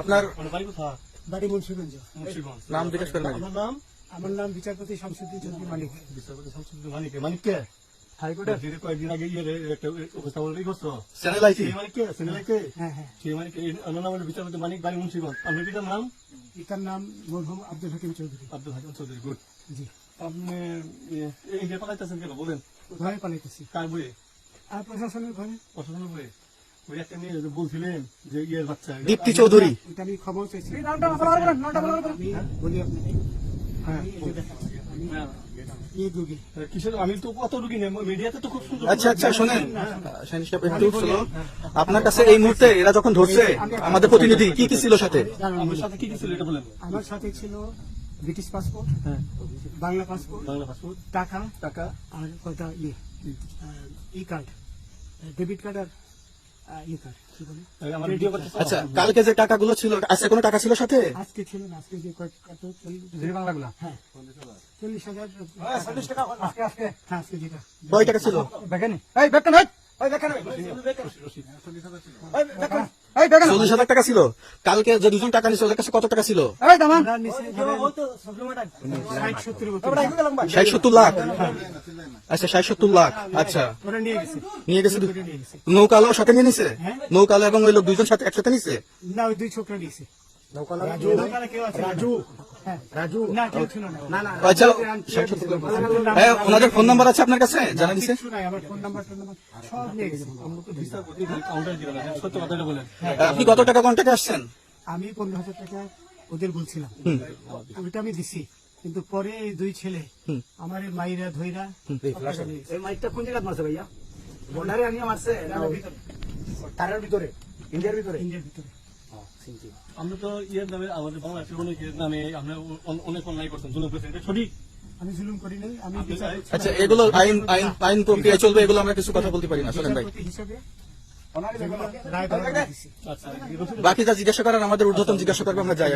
আপনার বাড়ি মুন্সিগঞ্জ। মুন্সিগঞ্জ। নাম জিজ্ঞেস করেন আগে। নাম আমার নাম বিচারপতি শামসুদ্দিন চৌধুরী মালিক। বিচারপতি শামসুদ্দিন মানিক মানিক কে? হাইকোর্টের? কয়েকদিন আগে ইয়ে একটা উপস্থাপন করছ? চ্যানেল আইসি সেই কে? সিনেমাই কে? হ্যাঁ হ্যাঁ। সেই মানিক এই নাম বিচারপতি মানিক বাড়ি মুন্সিগঞ্জ। আপনার পিতার নাম? পিতার নাম মরহুম আব্দুল হাকিম চৌধুরী। আব্দুল হাকিম চৌধুরী গুড জি। আপনি এই যে পালাইতেছেন কেন? বলেন। ঘরে পালাইতেছি। কার বইয়ে? আর প্রশাসনের ঘরে। প্রশাসনের বইয়ে? ওই একটা মেয়ে যে বলছিলেন যে ইয়ের বাচ্চা। দীপ্তি চৌধুরী। আমি খবর চাইছি। আমি বলি আপনাকে। হ্যাঁ আমি এই যে দেখেন, আমি এই রুগী কিসের আমি তো কত রুগী নেই মিডিয়াতে তো খুব সুন্দর আচ্ছা আচ্ছা শোনেন। শাহিন সাহেব একটু slow। আপনার কাছে এই মুহূর্তে এরা যখন ধরছে আমাদের প্রতিনিধি কি কি ছিল সাথে? আমার সাথে কি কি ছিল এটা বলেন। আমার সাথে ছিল ব্রিটিশ পাসপোর্ট হ্যাঁ। Bangla passport Bangla passport. টাকা টাকা। আর কয়টা ইয়ে? ই কার্ড ডেবিট কার্ড আর আচ্ছা কালকে যে টাকাগুলো ছিল আজকে কোনো টাকা ছিল সাথে? আজকে ছিল না আজকে যে কত চল্লিশ হ্যাঁ। চল্লিশ হাজার হ্যাঁ আজকে যেটা। কয় টাকা ছিল? দেখেন এই দেখেন চল্লিশ হাজার। টাকা ছিল। কালকে যে দুজন টাকা নিছিল ওদের কাছে কত টাকা ছিল? ষাট সত্তর বছর। ষাট সত্তর লাখ। আচ্ছা ষাট সত্তর লাখ আচ্ছা। নিয়ে গেছে নৌকালো সাথে নিয়ে নিছে? নৌকালো এবং ওই লোক দুইজন সাথে একসাথে নিছে? না ওই দুই ছোকরা নিয়েছে হ্যাঁ। আচ্ছা হ্যাঁ ওনাদের ফোন নাম্বার আছে আপনার কাছে? জানা দিছে কিছু নাই আমার ফোন নাম্বার টোন নাম্বার সব নিয়ে গেছে। বিচারপতি কাউন্টার দিলেন সত্য কথাটা বলেন আপনি কত টাকা কন্ট্যাক্টে আসছেন? আমি পনেরো হাজার টাকা ওদের বলছিলাম। ওইটা আমি দিছি। কিন্তু পরে এই দুই ছেলে আমার এই মাইরা ধইরা এই মাইকটা কোন জায়গায় মারছে ভাইয়া? বর্ডারে আনিয়ে মারছে তারের ভিতরে? ইন্ডিয়ার ভিতরে? ইন্ডিয়ার ভিতরে। আমরা তো ইয়ের নামে আমাদের বাংলাদেশের অনেকের নামে আমরা অনেক অন্যায় করছেন জুলুম করছেন এটা সঠিক? আমি জুলুম করি নাই আমি আচ্ছা এগুলো আইন আইন আইন প্রক্রিয়া চলবে এগুলো আমরা কিছু কথা বলতে পারি না শোনেন ভাই। আচ্ছা এই রসিদ বাকি যা জিজ্ঞাসা করার আমাদের ঊর্ধ্বতন জিজ্ঞাসা করবে আমরা যাই